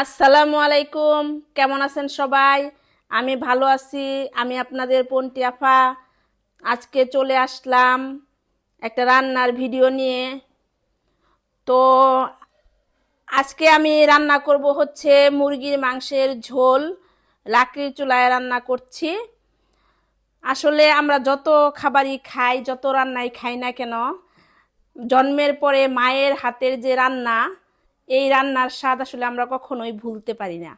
আসসালামু আলাইকুম। কেমন আছেন সবাই? আমি ভালো আছি। আমি আপনাদের পন্টি আফা। আজকে চলে আসলাম একটা রান্নার ভিডিও নিয়ে। তো আজকে আমি রান্না করব হচ্ছে মুরগির মাংসের ঝোল। লাকড়ির চুলায় রান্না করছি। আসলে আমরা যত খাবারই খাই, যত রান্নাই খাই না কেন, জন্মের পরে মায়ের হাতের যে রান্না এই রান্নার স্বাদ আসলে আমরা কখনোই ভুলতে পারি না।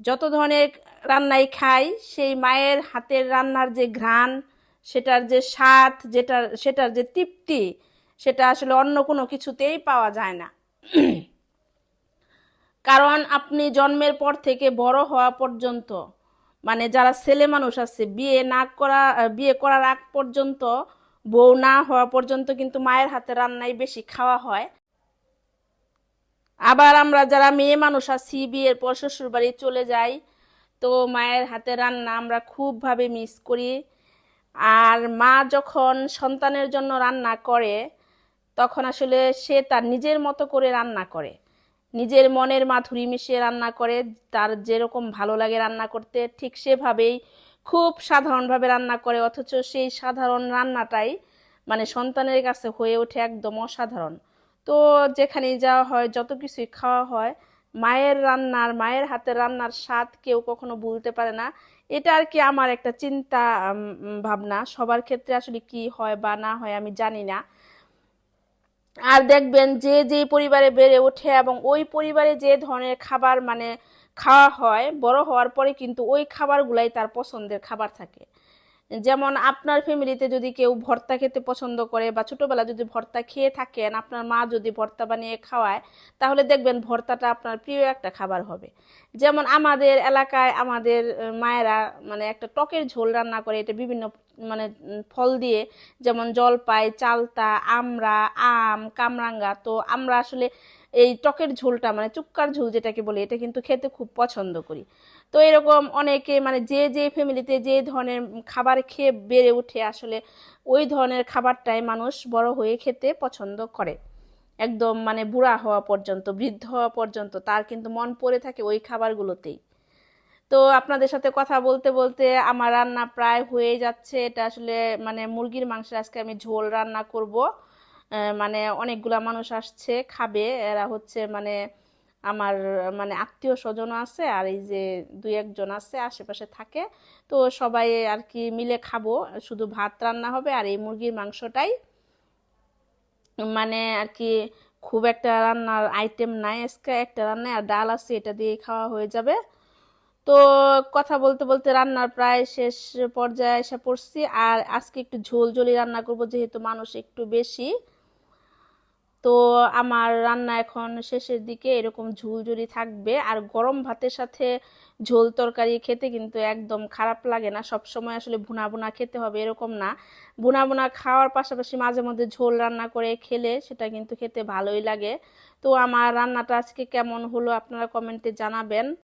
যত ধরনের রান্নাই খাই, সেই মায়ের হাতের রান্নার যে ঘ্রাণ, সেটার যে স্বাদ, যেটার, সেটার যে তৃপ্তি, সেটা আসলে অন্য কোনো কিছুতেই পাওয়া যায় না। কারণ আপনি জন্মের পর থেকে বড় হওয়া পর্যন্ত মানে যারা ছেলে মানুষ আছে, বিয়ে না করা, বিয়ে করার আগ পর্যন্ত, বউ না হওয়া পর্যন্ত কিন্তু মায়ের হাতে রান্নাই বেশি খাওয়া হয়। আবার আমরা যারা মেয়ে মানুষ আছি, বিয়ের পর শ্বশুর বাড়ি চলে যাই, তো মায়ের হাতে রান্না আমরা খুবভাবে মিস করি। আর মা যখন সন্তানের জন্য রান্না করে, তখন আসলে সে তার নিজের মতো করে রান্না করে। নিজের মনের মাধুরী মিশিয়ে রান্না করে, তার যেরকম ভালো লাগে রান্না করতে, ঠিক সেভাবেই খুব সাধারণভাবে রান্না করে। অথচ সেই সাধারণ রান্নাটাই মানে সন্তানের কাছে হয়ে ওঠে একদম অসাধারণ। তো যেখানেই যাওয়া হয়, যত কিছুই খাওয়া হয়, মায়ের রান্নার, মায়ের হাতের রান্নার স্বাদ কেউ কখনো ভুলতে পারে না। এটা আর কি আমার একটা চিন্তা ভাবনা। সবার ক্ষেত্রে আসলে কি হয় বা না হয় আমি জানি না। আর দেখবেন যে যে পরিবারে বেড়ে ওঠে এবং ওই পরিবারে যে ধরনের খাবার মানে খাওয়া হয়, বড় হওয়ার পরে কিন্তু ওই খাবারগুলাই তার পছন্দের খাবার থাকে। যেমন আপনার ফ্যামিলিতে যদি কেউ ভর্তা খেতে পছন্দ করে বা ছোটবেলা যদি ভর্তা খেয়ে থাকেন, আপনার মা যদি ভর্তা বানিয়ে খাওয়ায়, তাহলে দেখবেন ভর্তাটা আপনার প্রিয় একটা খাবার হবে। যেমন আমাদের এলাকায় আমাদের মায়েরা মানে একটা টকের ঝোল রান্না করে, এটা বিভিন্ন মানে ফল দিয়ে, যেমন জলপাই, চালতা, আমড়া, আম, কামরাঙ্গা, তো আমরা আসলে এই টকের ঝোলটা মানে চুক্কার ঝোল যেটাকে বলি, এটা কিন্তু খেতে খুব পছন্দ করি। তো এরকম অনেকে মানে যে যে ফ্যামিলিতে যে ধরনের খাবার খেয়ে বেড়ে উঠে আসলে ওই ধরনের খাবারটাই মানুষ বড় হয়ে খেতে পছন্দ করে। একদম মানে বুড়া হওয়া পর্যন্ত, বৃদ্ধ হওয়া পর্যন্ত, তার কিন্তু মন পড়ে থাকে ওই খাবারগুলোতেই। তো আপনাদের সাথে কথা বলতে বলতে আমার রান্না প্রায় হয়ে যাচ্ছে। এটা আসলে মানে মুরগির মাংসের আজকে আমি ঝোল রান্না করব। মানে অনেকগুলা মানুষ আসছে, খাবে। এরা হচ্ছে মানে আমার মানে আত্মীয় স্বজনও আছে আর এই যে দুই একজন আছে, আশেপাশে থাকে। তো সবাই আর কি মিলে খাব, শুধু ভাত রান্না হবে আর এই মুরগির মাংসটাই। মানে আর কি খুব একটা রান্নার আইটেম নাই আজকে, একটা রান্না আর ডাল আছে, এটা দিয়ে খাওয়া হয়ে যাবে। তো কথা বলতে বলতে রান্নার প্রায় শেষ পর্যায়ে এসে পড়ছি। আর আজকে একটু ঝোল ঝোলই রান্না করব, যেহেতু মানুষ একটু বেশি। তো আমার রান্না এখন শেষের দিকে এরকম ঝুলঝুলি থাকবে। আর গরম ভাতের সাথে ঝোল তরকারি খেতে কিন্তু একদম খারাপ লাগে না। সব সময় আসলে ভুনা ভুনা খেতে হবে এরকম না। ভুনা ভুনা খাওয়ার পাশাপাশি মাঝে মধ্যে ঝোল রান্না করে খেলে সেটা কিন্তু খেতে ভালোই লাগে। তো আমার রান্নাটা আজকে কেমন হলো আপনারা কমেন্টে জানাবেন।